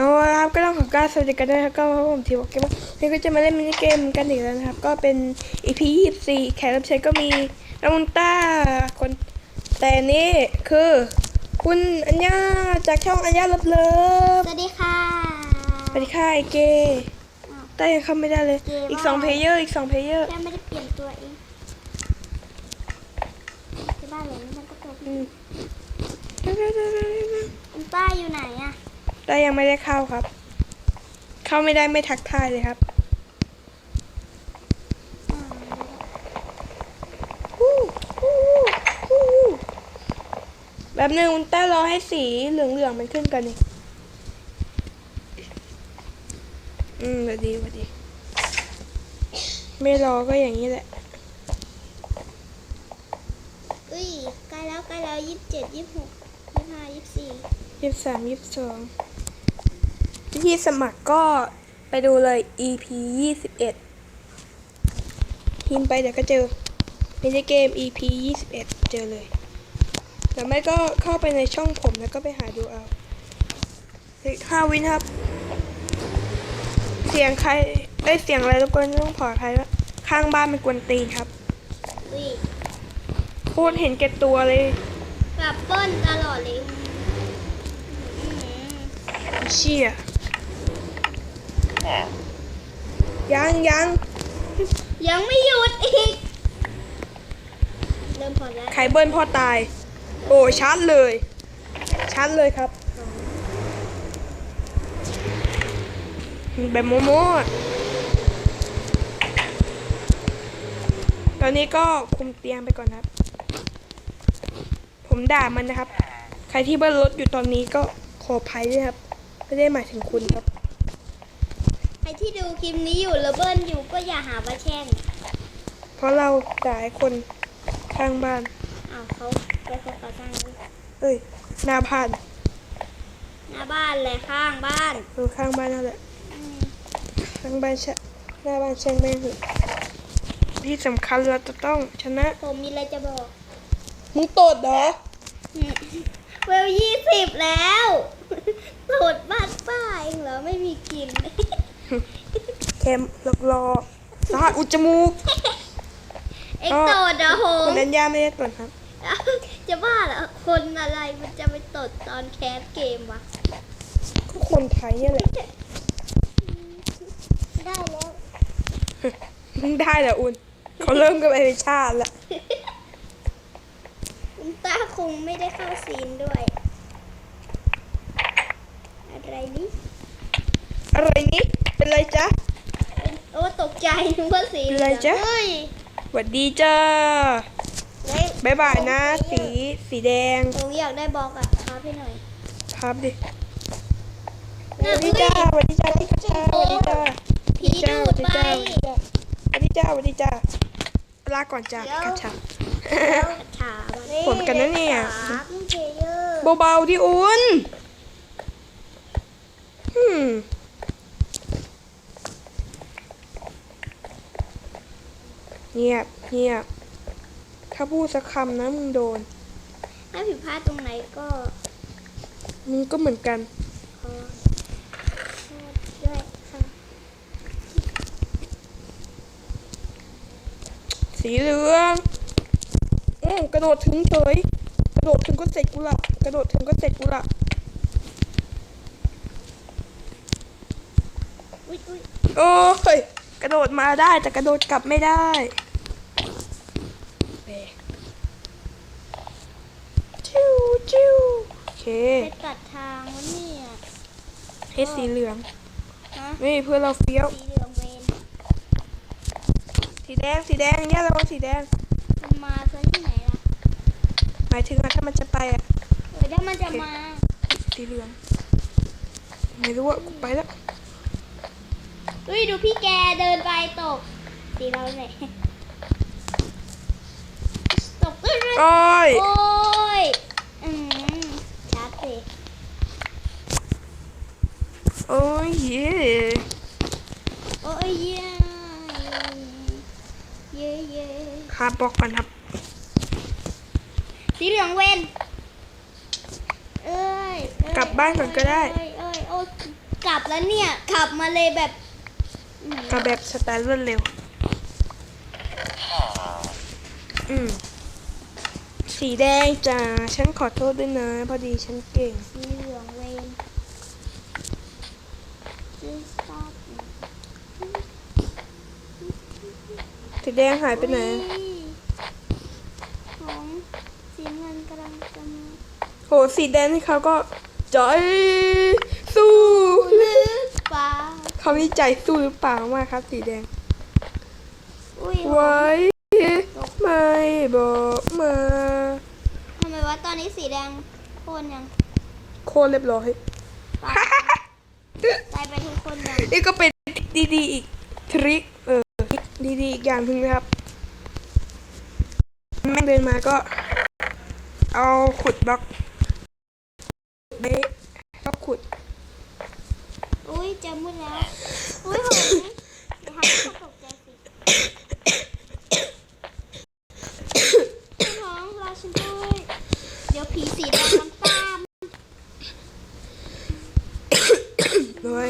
เอาละครับก็ต้องขอกรารสวัสดีกันด้วยนะครับก็ผมทีบอกเกมว่าวันนี้ก็จะมาเล่นมินิเกมกันอีกแล้วนะครับ ก็เป็น EP 24แขกรับเชิญก็มีน้องมุนต้าคนแต่นี่คือ คุณอัญญาจากช่องอัญญาเลิฟเลิฟสวัสดีค่ะสวัสดีค่ะไอเกต้ายังเข้าไม่ได้เลยเกว่าอีกสองเพลเยอร์อีกสองเพลเยอร์แค่ไม่ได้เปลี่ยนตัวเองที่บ้านเลยมันก็ตัวอืมคุณป้าอยู่ไหนอะ ต้ยังไม่ได้เข้าครับ เข้าไม่ได้ไม่ทักทายเลยครับแบบนึงคุณต้ารอให้สีเหลืองๆมันขึ้นกันนี่อืมวัดีวัดี ไม่รอก็อย่างนี้แหละ อุ้ยใกล้แล้วใกล้แล้วยี่สิบเจ็ดยี่สิบหกยี่สิบห้ายี่สิบสี่ยี่สิบสามยี่สิบสอง วิธีสมัครก็ไปดูเลย EP ยี่สิบเอ็ดพิมพ์ไปเดี๋ยวก็เจอมินิเกม EP ยี่สิบเอ็ดเจอเลยหรือไม่ก็เข้าไปในช่องผมแล้วก็ไปหาดูเอาอีกห้าวินครับ เสียงใครเอ้ยเสียงอะไรรบกวนต้องขออภัยว่าข้างบ้านมันกวนตีนครับอุ้ยโคตรเห็นแก่ตัวเลยแบบเปิ้ลตลอดเลยอืมเชี่ย ยังยังยังไม่หยุดอีก เริ่มพอแล้วไข่เบิ้ลพ่อตาย โอ้ชัดเลย ชัดเลยครับแบบโมโม่ตอนนี้ก็คุมเตียงไปก่อนครับ ผมด่ามันนะครับ ใครที่เบิ้ลรถอยู่ตอนนี้ก็ขออภัยด้วยครับ ไม่ได้หมายถึงคุณครับใค รที่ดูคลิปนี้อยู่แล้วเบิ้ลอยู่ก็อย่าหาว่าแช่งเพราะเราด่าไอ้คนข้างบ้าน อ้าวเขาไปเขาก่อสร้างด้วยเอ้ยหน้าผ่านหน้าบ้านเลยข้างบ้านเออข้างบ้านนั่นแหละอืมข้างบ้านชะหน้าบ้านช่างแม่งเถอะที่สำคัญเราจะต้องชนะผมมีอะไรจะบอกมึงตดเหรออืมเวลยี่สิบแล้วโหลดบ้านป้าเองเหรอไม่มีกิน เค็มหลอกรอสหัสอุดจมูกเอ็กโตดอะโหคนนั้นย่าไม่ได้ตดครับ จะบ้าเหรอคนอะไรมันจะไปตดตอนแคสเกมวะก็คนไทยเนี่ยแหละ ได้แล้วมึงได้เหรออุ่นเขาเริ่มกันไปเป็นชาติละคุณต้าคงไม่ได้เข้าซีนด้วย อะไรนี่อะไรนี้ เป็นไรจ๊ะ โอ้ตกใจนึกว่าสีเป็นไรจ๊ะ เฮ้ยหวัดดีจ้าเฮ้ยบายบายนะ สีสีแดงผมอยากได้บล็อกอะครับให้หน่อยครับดิสน่ะวัสดีจ้าสวัสดีจ้าพี่กระชาสวัสดีจ้า ผีดูดไปสวัสดีจ้าสวัสดีจ้าลาก่อนจ้าพี่กระชาถามผลกันนะเนี่ย ถามเพลเยอร์เบาๆดิอุ่นอืม เงียบเงียบ ถ้าพูดสักคำนะมึงโดน ถ้าผิดพลาดตรงไหนก็มึงก็เหมือนกัน ขอโทษด้วยค่ะสีเหลืองอืมกระโดดถึงเฉยกระโดดถึงก็เสร็จกูละกระโดดถึงก็เสร็จกูละอุ้ยอุ้ยโอ้ยกระโดดมาได้แต่กระโดดกลับไม่ได้เว้ยจิ้วจิ้วโอเค ไปตัดทางวะเนี่ยให้สีเหลืองฮะนี่เพื่อนเราเฟี้ยว สีเหลืองเวนสีแดงสีแดงย่าระวังสีแดงมันมาซะที่ไหนล่ะหมายถึงว่าถ้ามันจะไปอะเออถ้ามันจะมาสีเหลือง ไม่รู้อะกูไปแล้วอุ้ยดูพี่แกเดินไปตกสีเราเนี่ยตกอุ้ยอุ้ยโอ้ย โอ้ยอืมชัดสิ โอ้ยเย่โอ้ยเย้เย้เย้หาบอกก่อนครับ สีเหลืองเวนเอ้ยเอ้ยกลับบ้านก่อนก็ได้ เอ้ยเอ้ยโอ้ยกลับแล้วเนี่ย ขับมาเลยแบบอืมกับแบบสไตล์รวดเร็ว อืม สีแดงจ้า ฉันขอโทษด้วยนะ พอดีฉันเก่ง สีเหลืองเวนซื้อสตาร์ท สี แดงหายไปไหน ของสีเงินกำลังจะมาโหสีแดงนี่เขาก็ใจสู้หรือเปล่าเขามีใจสู้หรือเปล่ามากครับ สีแดง อุ้ยไว้ไม่บอกมาทำไมวะตอนนี้สีแดงโคนยังโคตรเรียบร้อยตายตายไปทุกคนยังนี่ก็เป็นดีๆอีกทริคเออ ดีๆอีกอย่างหนึ่งนะครับแม่งเดินมาก็ เอาขุดบล็อกเบะก็ขุด อุ้ยเจะมืดแล้ว อุ้ยผมทำให้เขาตกใจสิท้องรอฉันด้วยเดี๋ยวผีสีแดงมันตาม เลย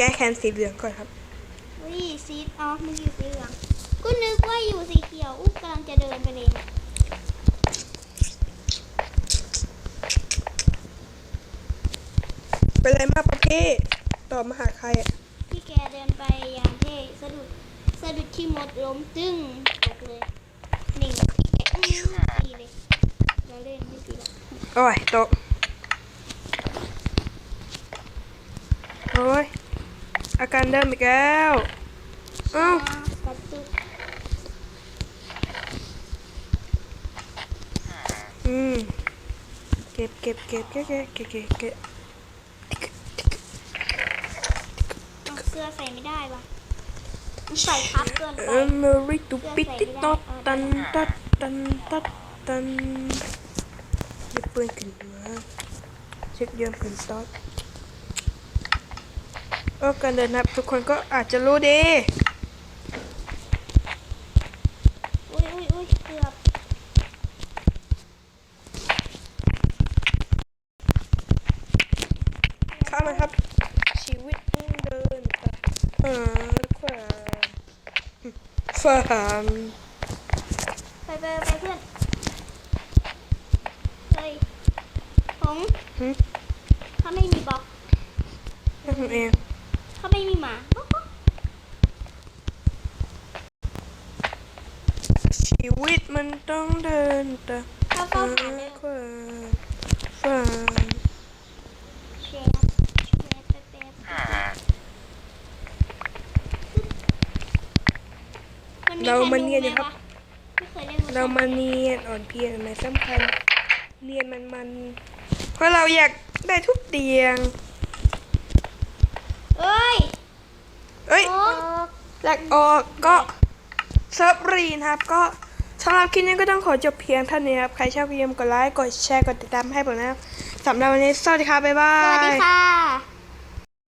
แก้แค้นสีเหลืองก่อนครับอุ้ยสีอ๋อมันอยู่สีเหลืองก็นึกว่าอยู่สีเขียวอุ๊ยกำลังจะเดินไปเลยเนี่ยเป็นไรมากประเภทต่อมาหาใครอะพี่แกเดินไปอย่างเท่สะดุดสะดุดที่มดล้มตึ้งตกเลยหนึ่งพี่แกอื้อตีเลยเราเล่นไม่ตีละโอ้ยตก กันเดิมอีกแล้วเอ้าอืมเก็บเก็บเก็บเก็บเก็บเก็บเก็บเกลือใส่ไม่ได้ป่ะใส่ครับเกินไปเอเมริตุปิติตอตันตัดตันตัดตันเก็บปืนขึ้นมาเช็คเยื่ยปืนตอด เออการเดินนับทุกคนก็อาจจะรู้ดีอุ้ยอุ้ยอุ้ยเกือบข้ามาครับ ชีวิตต้องเดินไปหาความฝันไปไปไปเพื่อนเฮ้ยผมหึถ้าไม่มีบล็อกนั่นผมเอง ไม่มีหมาบ๊อกบ๊อกชีวิตมันต้องเดินไปเข้าหาเข้าหาเลยความฝันแชร์แชร์ไปไปไปเรามาเนียนนะครับ ไม่เคยเล่นเรามาเนียนอ่อนเพลียนไม่สำคัญเนียนมันมันๆเพราะเราอยากได้ทุกเตียง เอ้ย เอ้ย โอ้ แลกออกก็เซิร์ฟรีนะครับ ก็สำหรับคลิปนี้ก็ต้องขอจบเพียงเท่านี้ครับ ใครชอบพิมกดไลค์ กดแชร์ กดติดตามให้ผมนะครับสำหรับวันนี้ สวัสดีครับบ๊ายบาย สวัสดีค่ะ